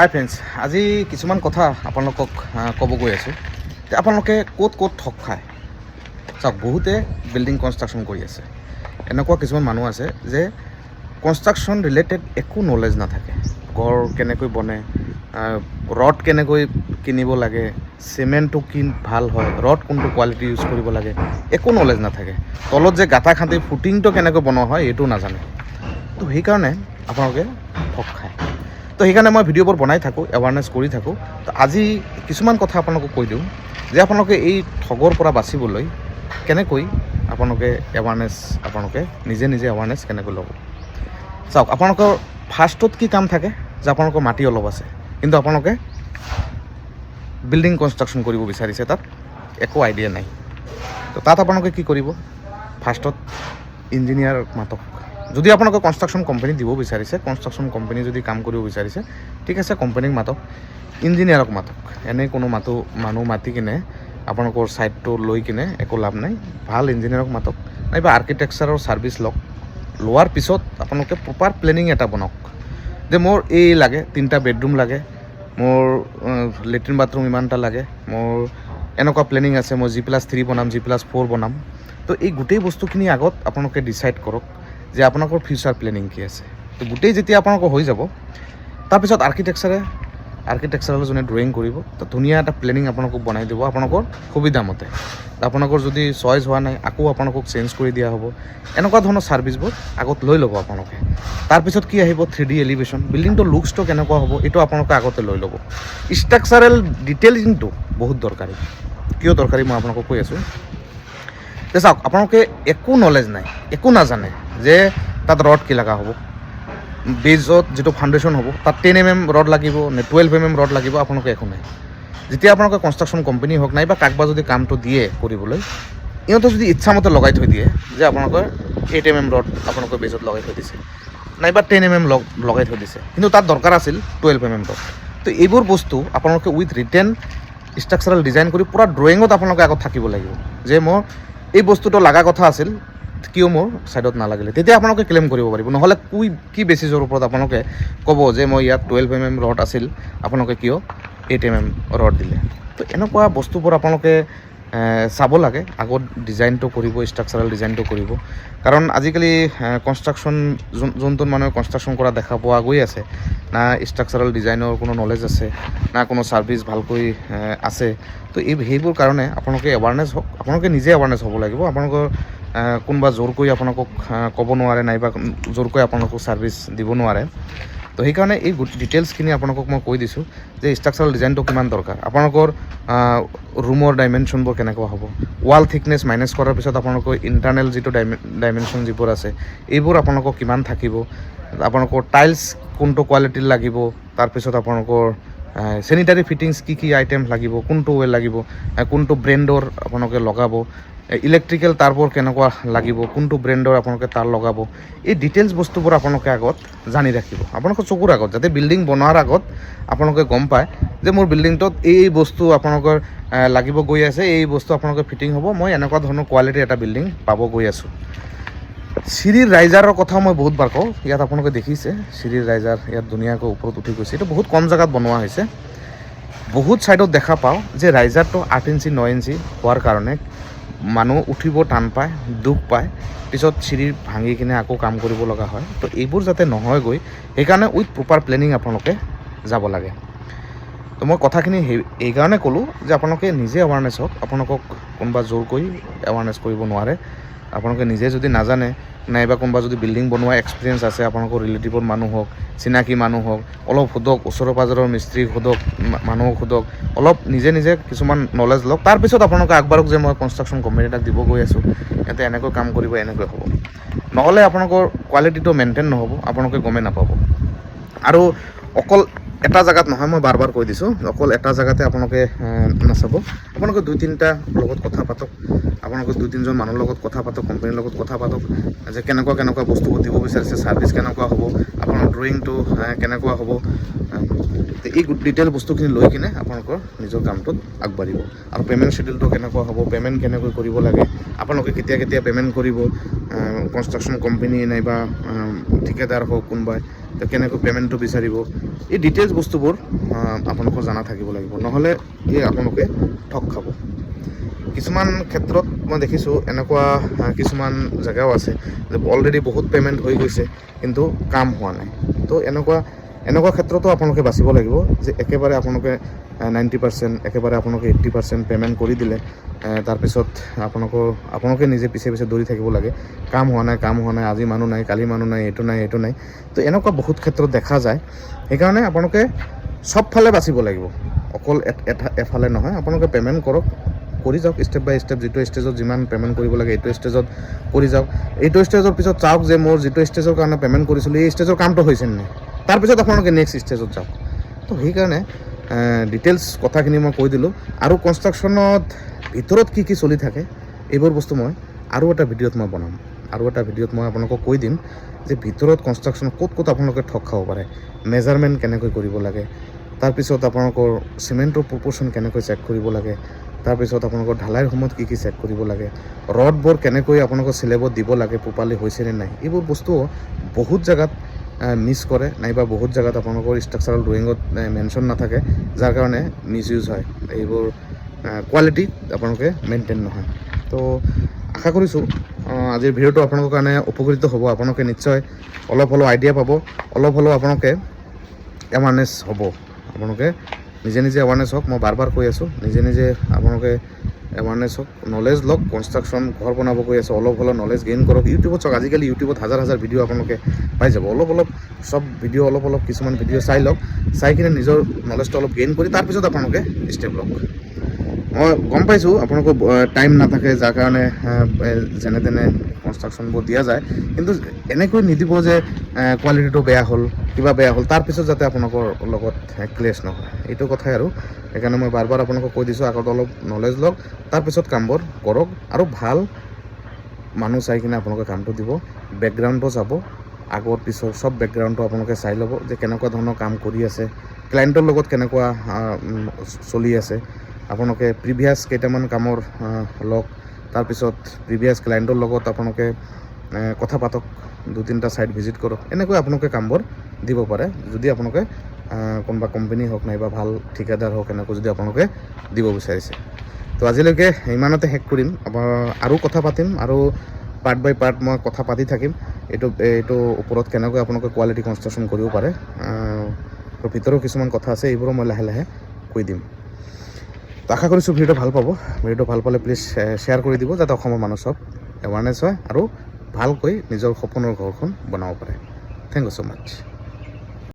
High friends আজি কিছুমান কথা আপোনালোকক ক'ব গৈ আছোঁ। যে আপোনালোকে ক'ত ক'ত ঠগ খায়? চাওক, বহুতে বিল্ডিং কনষ্ট্ৰাকশ্যন কৰি আছে। এনেকুৱা কিছুমান মানুহ আছে যে কনষ্ট্ৰাকশ্যন ৰিলেটেড একো নলেজ নাথাকে। ঘৰ কেনেকৈ বনে ৰড কেনেকৈ কিনিব লাগে চিমেণ্টটো কি ভালো হয়, ৰড কোনটো কোৱালিটি ইউজ কৰিব লাগে, একো নলেজ নাথাকে। তলত যে গাঁঠা খান্দি ফুটিংটো কেনেকৈ বনোৱা হয়, এইটো নাজানে। তো সেইকাৰণে আপোনালোকে ঠগ খায়। তো সেইকাৰণে মই ভিডিঅ'বোৰ বনাই থাকোঁ এৱাৰনেছ কৰি থাকোঁ। তো আজি কিছুমান কথা আপোনালোকক কৈ দিওঁ, যে আপোনালোকে এই ঠগৰ পৰা বাচিবলৈ কেনেকৈ আপোনালোকে এৱাৰনেছ আপোনালোকে নিজে নিজে এৱাৰনেছ কেনেকৈ ল'ব? চাওক, আপোনালোকৰ ফাৰ্ষ্টত কি কাম থাকে? যে আপোনালোকৰ মাটি অলপ আছে, কিন্তু আপোনালোকে বিল্ডিং কনষ্ট্ৰাকশ্যন কৰিব বিচাৰিছে তাত, একো আইডিয়া নাই। তো তাত আপোনালোকে কি কৰিব? ফাৰ্ষ্টত ইঞ্জিনিয়াৰ মাতক। যদি আপোনালোকে কনষ্ট্ৰাকশ্যন কোম্পানী দিব বিচাৰিছে কনষ্ট্ৰাকশ্যন কোম্পানী যদি কাম কৰিব বিচাৰিছে, ঠিক আছে কোম্পানীক মাতক ইঞ্জিনিয়াৰক মাতক। এনেই কোনো মাতো, মানুহ মাতি কিনে, আপোনালোকৰ ছাইটটো লৈ কিনে একো লাভ নাই। ভালো ইঞ্জিনিয়াৰক মাতক, নাইবা আৰ্কিটেকচাৰৰ ছাৰ্ভিচ লওক। লোৱাৰ পিছত আপোনালোকে প্ৰপাৰ প্লেনিং এটা বনাওক। যে মোৰ এই লাগে, তিনিটা বেডৰুম লাগে, মোৰ লেট্ৰিন বাথৰুম ইমানটা লাগে, মোৰ এনেকুৱা প্লেনিং আছে, মই জি প্লাছ থ্ৰী বনাম জি প্লাছ ফ'ৰ বনাম। তো এই গোটেই বস্তুখিনি আগত আপোনালোকে ডিচাইড কৰক। যে আপোনালোকৰ ফিউচাৰ প্লেনিং কি আছে। তো গোটেই যেতিয়া আপোনালোকৰ হৈ যাব, তাৰপিছত আৰ্কিটেকচাৰে আৰ্কিটেকচাৰৰ যোনে ড্ৰয়িং কৰিব, তো ধুনীয়া এটা প্লেনিং আপোনালোকক বনাই দিব আপোনালোকৰ সুবিধা মতে। আপোনালোকৰ যদি চইচ হোৱা নাই, আকৌ আপোনালোকক চেঞ্জ কৰি দিয়া হ'ব। এনেকুৱা ধৰণৰ ছাৰ্ভিচবোৰ আগত লৈ ল'ব আপোনালোকে। তাৰপিছত কি আহিব? থ্ৰী ডি এলিভেশ্যন বিল্ডিংটোৰ লুকছটো কেনেকুৱা হ'ব, এইটো আপোনালোকে আগতে লৈ ল'ব। ষ্ট্ৰাকচাৰেল ডিটেইলিংটো বহুত দৰকাৰী। কিয় দৰকাৰী মই আপোনালোকক কৈ আছোঁ। যে চাওক, আপোনালোকে একো নলেজ নাই, একো নাজানে। যে তাত ৰড কি লগা হ'ব? বেজত যিটো ফাউণ্ডেশ্যন হ'ব, তাত টেন এম এম ৰড লাগিব নে টুৱেল্ভ এম এম ৰড লাগিব, আপোনালোকে একো নাই। যেতিয়া আপোনালোকে কনষ্ট্ৰাকশ্যন কোম্পানী হওক নাইবা কাকবা যদি কামটো দিয়ে কৰিবলৈ ইহঁতে যদি ইচ্ছামতে লগাই থৈ দিয়ে, যে আপোনালোকৰ এইট এম এম ৰড আপোনালোকে বেজত লগাই থৈ দিছে, নাইবা টেন এম এম লগাই থৈ দিছে। কিন্তু তাত দৰকাৰ আছিল টুৱেল্ভ এম এম ৰড তো এইবোৰ বস্তু আপোনালোকে উইথ ৰিটেন ষ্ট্ৰাকচাৰেল ডিজাইন কৰি পূৰা ড্ৰয়িঙত আপোনালোকে আগত থাকিব লাগিব। যে মোৰ এই বস্তুটো লগা কথা আছিল কিয় মোৰ ছাইডত নালাগিলে? তেতিয়া আপোনালোকে ক্লেইম কৰিব পাৰিব। নহ'লে কুই কি বেচিছৰ ওপৰত আপোনালোকে ক'ব যে মই ইয়াত টুৱেল্ভ এম এম ৰড আছিল, আপোনালোকে কিয় এইট এম এম ৰড দিলে? তো এনেকুৱা বস্তুবোৰ আপোনালোকে চাব লাগে। আগত ডিজাইনটো কৰিব ষ্ট্ৰাকচাৰেল ডিজাইনটো কৰিব। কাৰণ আজিকালি কনষ্ট্ৰাকশ্যন যোন, যোনটোত মানুহে কনষ্ট্ৰাকশ্যন কৰা দেখা পোৱা গৈ আছে, না ষ্ট্ৰাকচাৰেল ডিজাইনৰ কোনো নলেজ আছে, না কোনো ছাৰ্ভিচ ভালকৈ আছে। তো এই, সেইবোৰ কাৰণে আপোনালোকে এৱাৰনেছ হওক। আপোনালোকে নিজে এৱাৰনেছ হ'ব লাগিব। আপোনালোকৰ কোনোবা জোৰ কৰি আপোনালোকক ক'ব নোৱাৰে, নাইবা জোৰকৈ আপোনালোকক ছাৰ্ভিচ দিব নোৱাৰে। তো সেইকাৰণে এই ডিটেইলছখিনি আপোনালোকক মই কৈ দিছোঁ যে ষ্ট্ৰাকচাৰেল ডিজাইনটো কিমান দৰকাৰ। আপোনালোকৰ ৰুমৰ ডাইমেনশ্যনবোৰ কেনেকুৱা হ'ব? ৱাল থিকনেছ মাইনাছ কৰাৰ পিছত আপোনালোকৰ ইণ্টাৰনেল যিটো ডাইমেনশ্যন যিবোৰ আছে, এইবোৰ আপোনালোকৰ কিমান থাকিব? আপোনালোকৰ টাইলছ কোনটো কোৱালিটিৰ লাগিব? তাৰপিছত আপোনালোকৰ চেনিটাৰী ফিটিংছ কি কি আইটেম লাগিব, কোনটো ৱে লাগিব কোনটো ব্ৰেণ্ডৰ আপোনালোকে লগাব ইলেক্ট্ৰিকেল তাৰবোৰ কেনেকুৱা লাগিব, কোনটো ব্ৰেণ্ডৰ আপোনালোকে তার লগাব, এই ডিটেইলছ বস্তুবোৰ আপোনালোকে আগত জানি ৰাখিব। আপোনালোকৰ চকুৰ আগত, যাতে বিল্ডিং বনোৱাৰ আগত আপোনালোকে গম পায় যে মোৰ বিল্ডিংটোত এই এই বস্তু আপোনালোকৰ লাগিব গৈ আছে, এই বস্তু আপোনালোকে ফিটিং হ'ব, মই এনেকুৱা ধৰণৰ কোৱালিটিৰ এটা বিল্ডিং পাব গৈ আছোঁ। চিৰিৰ ৰাইজাৰৰ কথা মই বহুত বাৰ কওঁ, ইয়াত আপোনালোকে দেখিছে। চিৰিৰ ৰাইজাৰ ইয়াত ধুনীয়াকৈ ওপৰত উঠি গৈছে। এইটো বহুত কম জেগাত বনোৱা হৈছে। বহুত ছাইডত দেখা পাওঁ যে ৰাইজাৰটো আঠ ইঞ্চি, ন ইঞ্চি হোৱাৰ কাৰণে মানুহ উঠিব টান পায়, দুখ পায়। পিছত চিৰি ভাঙি কিনে আকৌ কাম কৰিব লগা হয়। তো এইবোৰ যাতে নহয়গৈ, সেইকাৰণে উইথ প্ৰপাৰ প্লেনিং আপোনালোকে যাব লাগে। তো মই কথাখিনি সেই এইকাৰণে ক'লোঁ যে আপোনালোকে নিজে এৱাৰনেছ হওক। আপোনালোকক কোনোবা জোৰ কৰি এৱাৰনেছ কৰিব নোৱাৰে। আপোনালোকে নিজে যদি নাজানে, নাইবা কোনোবা যদি বিল্ডিং বনোৱা এক্সপিৰিয়েঞ্চ আছে, আপোনালোকৰ ৰিলেটিভৰ মানুহ হওক, চিনাকি মানুহ হওক, অলপ সোধক, ওচৰৰ পাজৰৰ মিস্ত্ৰীক সোধক মানুহক সোধক, অলপ নিজে নিজে কিছুমান নলেজ লওক। তাৰপিছত আপোনালোকে আগবাঢ়ক যে মই কনষ্ট্ৰাকশ্যন কোম্পানী এটাক দিব গৈ আছোঁ, ইয়াতে এনেকৈ কাম কৰিব, এনেকৈ হ'ব। নহ'লে আপোনালোকৰ কোৱালিটিটো মেইনটেইন নহ'ব, আপোনালোকে গমেই নাপাব। আৰু অকল এটা জেগাত নহয়, মই বাৰ বাৰ কৈ দিছোঁ। অকল এটা জেগাতে আপোনালোকে নাচাব। আপোনালোকে দুই তিনিটা লগত কথা পাতক। আপোনালোকে দুই তিনিজন মানুহৰ লগত কথা পাতক, কোম্পানীৰ লগত কথা পাতক। যে কেনেকুৱা কেনেকুৱা বস্তুবোৰ দিব বিচাৰিছে, ছাৰ্ভিচ কেনেকুৱা হ'ব, আপোনাৰ ড্ৰয়িংটো কেনেকুৱা হ'ব এই ডিটেইল বস্তুখিনি লৈ কিনে আপোনালোকৰ নিজৰ কামটোত আগবাঢ়িব। আৰু পে'মেণ্ট শ্বেডিউলটো কেনেকুৱা হ'ব, পে'মেণ্ট কেনেকৈ কৰিব লাগে, আপোনালোকে কেতিয়া কেতিয়া পে'মেণ্ট কৰিব কনষ্ট্ৰাকশ্যন কোম্পানী নাইবা ঠিকাদাৰ হওক কোনোবাই কেনেকৈ পে'মেণ্টটো বিচাৰিব, এই ডিটেইলছ বস্তুবোৰ আপোনালোকৰ জনা থাকিব লাগিব। নহ'লে এই আপোনালোকে ঠগ খাব। কিছুমান ক্ষেত্ৰত মই দেখিছোঁ, এনেকুৱা কিছুমান জেগাও আছে, যে অলৰেডি বহুত পে'মেণ্ট হৈ গৈছে, কিন্তু কাম হোৱা নাই। তো এনেকুৱা এনেকুৱা ক্ষেত্ৰতো আপোনালোকে বাচিব লাগিব যে একেবাৰে আপোনালোকে নাইণ্টি পাৰ্চেণ্ট একেবাৰে আপোনালোকে এইট্টি পাৰ্চেণ্ট পে'মেণ্ট কৰি দিলে তাৰপিছত আপোনালোকৰ, আপোনালোকে নিজে পিছে পিছে দৌৰি থাকিব লাগে। কাম হোৱা নাই, কাম হোৱা নাই, আজি মানুহ নাই, কালি মানুহ নাই, এইটো নাই এইটো নাই। তো এনেকুৱা বহুত ক্ষেত্ৰত দেখা যায়। সেইকাৰণে আপোনালোকে চবফালে বাচিব লাগিব। অকল এফালে নহয়, আপোনালোকে পে'মেণ্ট কৰক, কৰি যাওক ষ্টেপ বাই ষ্টেপ যিটো ষ্টেজত যিমান পে'মেণ্ট কৰিব লাগে, এইটো ষ্টেজত কৰি যাওক। এইটো ষ্টেজৰ পিছত চাওক যে মোৰ যিটো ষ্টেজৰ কাৰণে পে'মেণ্ট কৰিছিলোঁ, এই ষ্টেজৰ কামটো হৈছে নাই? তাৰপিছত আপোনালোকে নেক্সট ষ্টেজত যাওক তো সেইকাৰণে ডিটেইলছ কথাখিনি মই কৈ দিলোঁ। আৰু কনষ্ট্ৰাকশ্যনত ভিতৰত কি কি চলি থাকে, এইবোৰ বস্তু মই আৰু এটা ভিডিঅ'ত মই বনাম। আৰু এটা ভিডিঅ'ত মই আপোনালোকক কৈ দিম যে ভিতৰত কনষ্ট্ৰাকশ্যনত ক'ত ক'ত আপোনালোকে ঠগ খাব পাৰে মেজাৰমেণ্ট কেনেকৈ কৰিব লাগে তাৰপিছত আপোনালোকৰ চিমেণ্টৰ প্ৰপ'ৰ্শ্যন কেনেকৈ চেক কৰিব লাগে তাৰপিছত আপোনালোকৰ ঢালাইৰ সময়ত কি কি চেক কৰিব লাগে ৰডবোৰ কেনেকৈ আপোনালোকৰ চিলেবত দিব লাগে প্ৰপাৰলি হৈছে নে নাই, এইবোৰ বস্তু বহুত জেগাত মিছ কৰে নাইবা বহুত জেগাত আপোনালোকৰ ষ্ট্ৰাকচাৰেল ড্ৰয়িঙত মেনশ্যন নাথাকে, যাৰ কাৰণে মিছ ইউজ হয়। এইবোৰ কোৱালিটি আপোনালোকে মেইনটেইন নহয়। তো, আশা কৰিছোঁ আজিৰ ভিডিঅ'টো আপোনালোকৰ কাৰণে উপকৃত হ'ব। আপোনালোকে নিশ্চয় অলপ হ'লেও আইডিয়া পাব। অলপ হ'লেও আপোনালোকে এৱাৰনেছ হ'ব। আপোনালোকে নিজে নিজে এৱাৰনেছ হওক। মই বাৰ বাৰ কৈ আছোঁ। নিজে নিজে আপোনালোকে এৱাৰনেছ হওক নলেজ লওক কনষ্ট্ৰাকশ্যন ঘৰ বনাব গৈ আছে, অলপ অলপ নলেজ গেইন কৰক। ইউটিউবত চাওক, আজিকালি ইউটিউবত হাজাৰ হাজাৰ ভিডিঅ' আপোনালোকে পাই যাব। অলপ অলপ চব ভিডিঅ' অলপ অলপ কিছুমান ভিডিঅ' চাই লওক, চাই কিনে নিজৰ নলেজটো অলপ গেইন কৰি তাৰপিছত আপোনালোকে ষ্টেপ লওক। মই গম পাইছোঁ, আপোনালোকৰ টাইম নাথাকে, যাৰ কাৰণে যেনে তেনে কনষ্ট্ৰাকশ্যনবোৰ দিয়া যায়। কিন্তু এনেকৈ নিদিব যে কোৱালিটিটো বেয়া হ'ল, কিবা বেয়া হ'ল তাৰপিছত যাতে আপোনালোকৰ লগত ক্লেছ নহয়। এইটো কথাই আৰু। সেইকাৰণে মই বাৰ বাৰ আপোনালোকক কৈ দিছোঁ, আগত অলপ নলেজ লওক তাৰপিছত কামবোৰ কৰক আৰু ভালো মানুহ চাই কিনে আপোনালোকে কামটো দিব। বেকগ্ৰাউণ্ডটো চাব, আগৰ পিছৰ চব বেকগ্ৰাউণ্ডটো আপোনালোকে চাই ল'ব যে কেনেকুৱা ধৰণৰ কাম কৰি আছে ক্লাইণ্টৰ লগত কেনেকুৱা চলি আছে। আপোনালোকে প্ৰিভিয়াছ কেইটামান কামৰ লওক তাৰপিছত প্ৰিভিয়াছ ক্লাইণ্টৰ লগত আপোনালোকে কথা পাতক দুই তিনিটা ছাইট ভিজিট কৰক। এনেকৈ আপোনালোকে কামবোৰ দিব পাৰে। যদি আপোনালোকে কোনোবা কোম্পানী হওক, নাইবা ভালো ঠিকাদাৰ হওক, এনেকৈ যদি আপোনালোকে দিব বিচাৰিছে। তো আজিলৈকে ইমানতে শেষ কৰিম। আৰু কথা পাতিম, আৰু পাৰ্ট বাই পাৰ্ট মই কথা পাতি থাকিম। এইটো এইটো ওপৰত কেনেকৈ আপোনালোকে কোৱালিটি কনষ্ট্ৰাকশ্যন কৰিব পাৰে ভিতৰৰ কিছুমান কথা আছে, এইবোৰো মই লাহে লাহে কৈ দিম। আশা কৰিছোঁ ভিডিঅ'টো ভালো পাব। ভিডিঅ'টো ভালো পালে প্লিজ শ্বেয়াৰ কৰি দিব যাতে অসমৰ মানুহ চব এৱাৰনেছ হয় আৰু ভালকৈ নিজৰ সপোনৰ ঘৰখন বনাব পাৰে। Thank you so' much